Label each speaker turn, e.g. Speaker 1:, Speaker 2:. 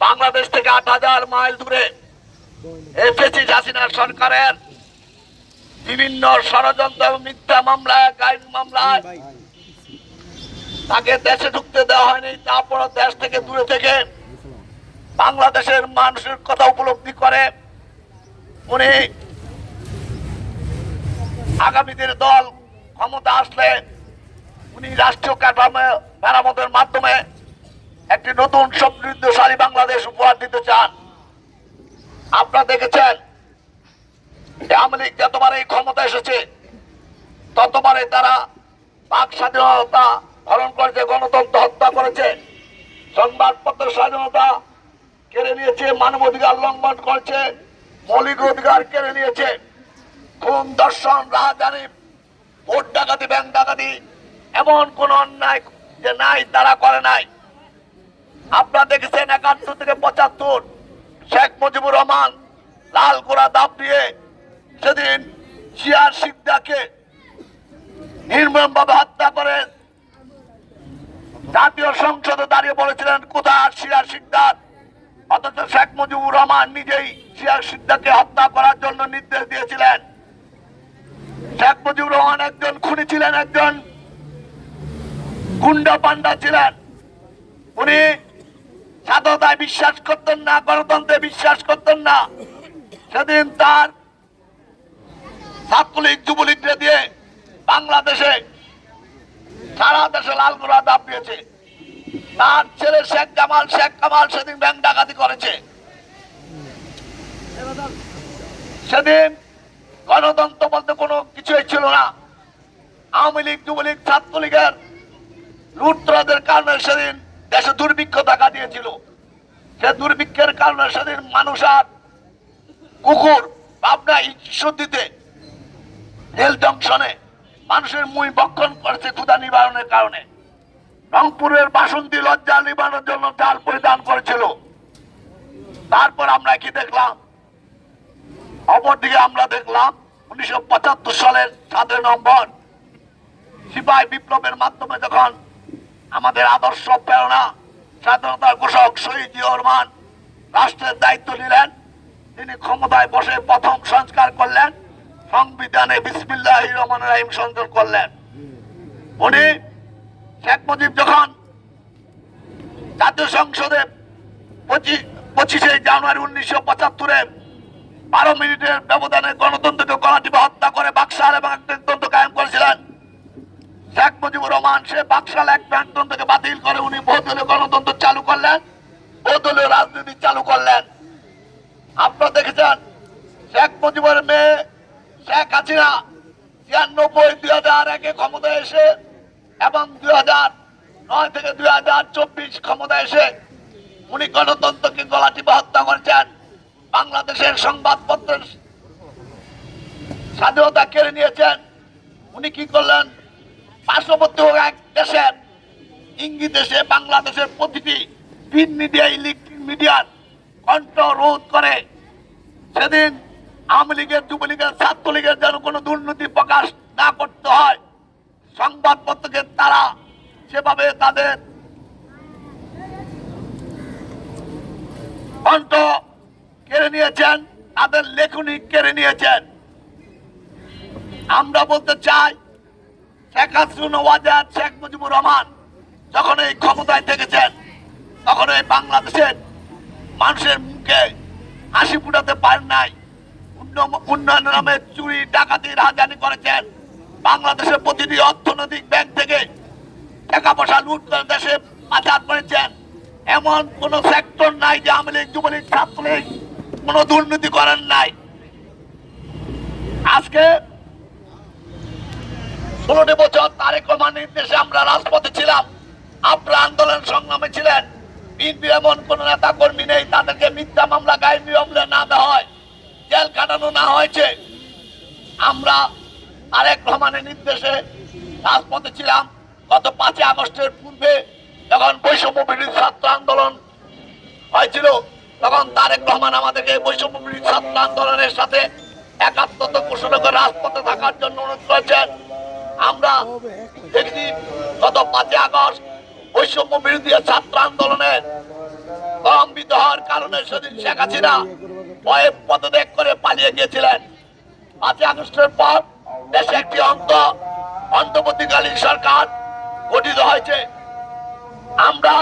Speaker 1: বাংলাদেশ থেকে আট হাজার মাইল দূরে এসেছি হাসিনা সরকারের বিভিন্ন ষড়যন্ত্র এবং মিথ্যা মামলায় গাইড মামলায় তাকে দেশে ঢুকতে দেওয়া হয়নি। তারপর দেশ থেকে দূরে থেকে বাংলাদেশের মানুষের কথা উপলব্ধি করে উনি আগামীদের দল ক্ষমতা আসলে উনি রাষ্ট্রীয় কাঠামো মেরামতের মাধ্যমে একটি নতুন সমৃদ্ধশালী বাংলাদেশ উপহার দিতে চান। আপনারা দেখেছেন আওয়ামী লীগ যতবার এই ক্ষমতা এসেছে ততবারে তারা পাক স্বাধীনতা হরণ করেছে গণতন্ত্র হত্যা করেছে সংবাদপত্র স্বাধীনতা কেড়ে নিয়েছে মানবাধিকার লঙ্ঘন করেছে, মৌলিক অধিকার কেড়ে নিয়েছে। খুন দর্শন রাজধানী ভোট ডাকাতি, ব্যাংক ডাকাতি, এমন কোন অন্যায় যে নাই, তারা করে নাই। আপনারা দেখেছেন একাত্তর থেকে পঁচাত্তর, শেখ মুজিবুর রহমান লাল গোড়া দাব দিয়ে সেদিন শিয়ার সিদ্ধাকে নির্মমভাবে হত্যা করে জাতীয় সংসদে দাঁড়িয়ে বলেছিলেন, কোথায় শিয়ার সিদ্ধার অথচ শেখ মুজিবুর রহমান নিজেই শিয়ার সিদ্ধাকে হত্যা করার জন্য নির্দেশ দিয়েছিলেন। শেখ মুজিবুর রহমান একজন খুনি ছিলেন, একজন গুন্ডা পান্ডা ছিলেন। উনি স্বাধীনতায় বিশ্বাস করতেন না, গণতন্ত্রে বিশ্বাস করতেন না। সেদিন তার ছাত্রলীগ, যুবলীগকে দিয়ে বাংলাদেশে সারা দেশে লাল গোড়া দাপ দিয়েছে। তার ছেলে শেখ জামাল, শেখ কামাল সেদিন ব্যাংক ডাকাতি করেছে। সেদিন গণতন্ত্র বলতে কোনো কিছুই ছিল না। আওয়ামী লীগ, যুবলীগ, ছাত্রলীগের লুটতরাদের কারণে সেদিন দেশে দুর্ভিক্ষ দেখা দিয়েছিল সে দুর্ভিক্ষের কারণে সেদিন মানুষ আর কুকুর পাবনা ঈশ্বরদীতে রেল জংশনে মানুষের মুই বক্ষণ করেছে ক্ষুদা নিবারণের কারণে। রংপুরের বাসন্তী লজ্জা নিবারণের জন্য ডাল পরিধান করেছিল। তারপর আমরা কি দেখলাম? অপরদিকে আমরা দেখলাম উনিশশো পঁচাত্তর সালের সাতের নম্বর সিপাহী বিপ্লবের মাধ্যমে যখন আমাদের আদর্শ প্রেরণা স্বাধীনতার ঘোষক শহীদ রহমান রাষ্ট্রের দায়িত্ব নিলেন। তিনি ক্ষমতায় বসে প্রথম সংস্কার করলেন। সংবিধানে বিসমিল্লাহ রহমান রাহিম সংযোগ করলেন। উনি শেখ মুজিব যখন জাতীয় সংসদে পঁচিশ জানুয়ারি উনিশশো পঁচাত্তরে বারো মিনিটের ব্যবধানে গণতন্ত্রকে গণটিপে হত্যা করে বাকশাল এবং একতন্ত্র কায়েম করেছিলেন শেখ মুজিবুর রহমান সে বাকশাল এক ব্যাংকতন্ত্রকে বাতিল করে, উনি বহুদলীয় গণতন্ত্র চালু করলেন, বহুদলীয় রাজনীতি চালু করলেন। আপনারা দেখেছেন, শেখ মুজিবের মেয়ে শেখ হাসিনা ছিয়ানব্বই, দুই হাজার একে ক্ষমতায় এসে এবং দুই হাজার নয় থেকে দুই হাজার চব্বিশ ক্ষমতায় এসে উনি গণতন্ত্রকে গলা টিপে হত্যা করেছেন। বাংলাদেশের সংবাদপত্রের স্বাধীনতা কেড়ে নিয়েছেন। উনি কি করলেন? পার্শ্ববর্তী এক দেশের দেশে বাংলাদেশের প্রতিটি প্রিন্ট মিডিয়া ইলেকট্রিক মিডিয়ার কণ্ঠ রোধ করে। সেদিন আওয়ামী লীগের, যুবলীগের, ছাত্রলীগের যেন কোনো দুর্নীতি প্রকাশ না করতে হয়, সংবাদপত্রকে তারা সেভাবে তাদের কণ্ঠ কেড়ে নিয়েছেন, তাদের লেখনী কেড়ে নিয়েছেন। আমরা বলতে চাই শেখ হাসিনা ওয়াজাদ শেখ মুজিবুর রহমান। যখন এই ক্ষমতায় থেকেছেন, তখন এই বাংলাদেশের মানুষের মুখে হাসি ফুটাতে পারেন নাই। উন্ন- উন্নয়নের নামে চুরি, ডাকাতি, রাজধানী করেছেন। বাংলাদেশের প্রতিটি অর্থনৈতিক ব্যাংক থেকে টাকা পয়সা লুট করে দেশে পাচার করেছেন। এমন কোন সেক্টর নাই যে আওয়ামী লীগ, যুবলীগ, ছাত্রলীগ কোন দুর্নীতি করেন নাই। আজকে ষোলোটি বছর তারেক রহমান নির্দেশে আমরা রাজপথে ছিলাম। আপনারা আন্দোলন সংগ্রামে ছিলেন। বিএনপি এমন কোন নেতা কর্মী নেই, তাদেরকে মিথ্যা মামলা, গায়েবী মামলা না দেওয়া হয়। জেল কাটানো না হয়েছে। আমরা তারেক রহমানের নির্দেশে রাজপথে ছিলাম। গত পাঁচই আগস্টের পূর্বে যখন বৈষম্য বিরোধী ছাত্র আন্দোলন হয়েছিল, তখন তারেক রহমান আমাদেরকে বৈষম্য বিরোধী ছাত্র আন্দোলনের সাথে একাত্মতা ঘোষণা করে রাজপথে থাকার জন্য অনুরোধ করেছেন। আমরা যেটি গত পাঁচই আগস্ট বৈষম্য বিরোধী ছাত্র আন্দোলনের কম্বিত হওয়ার কারণে সেদিন শেখ হাসিনা ভয়ে পদত্যাগ করে পালিয়ে গিয়েছিলেন। পাঁচই আগস্টের পর দেশে একটি অন্ত অন্তবর্তীকালীন সরকার গঠিত হয়েছে। আমরা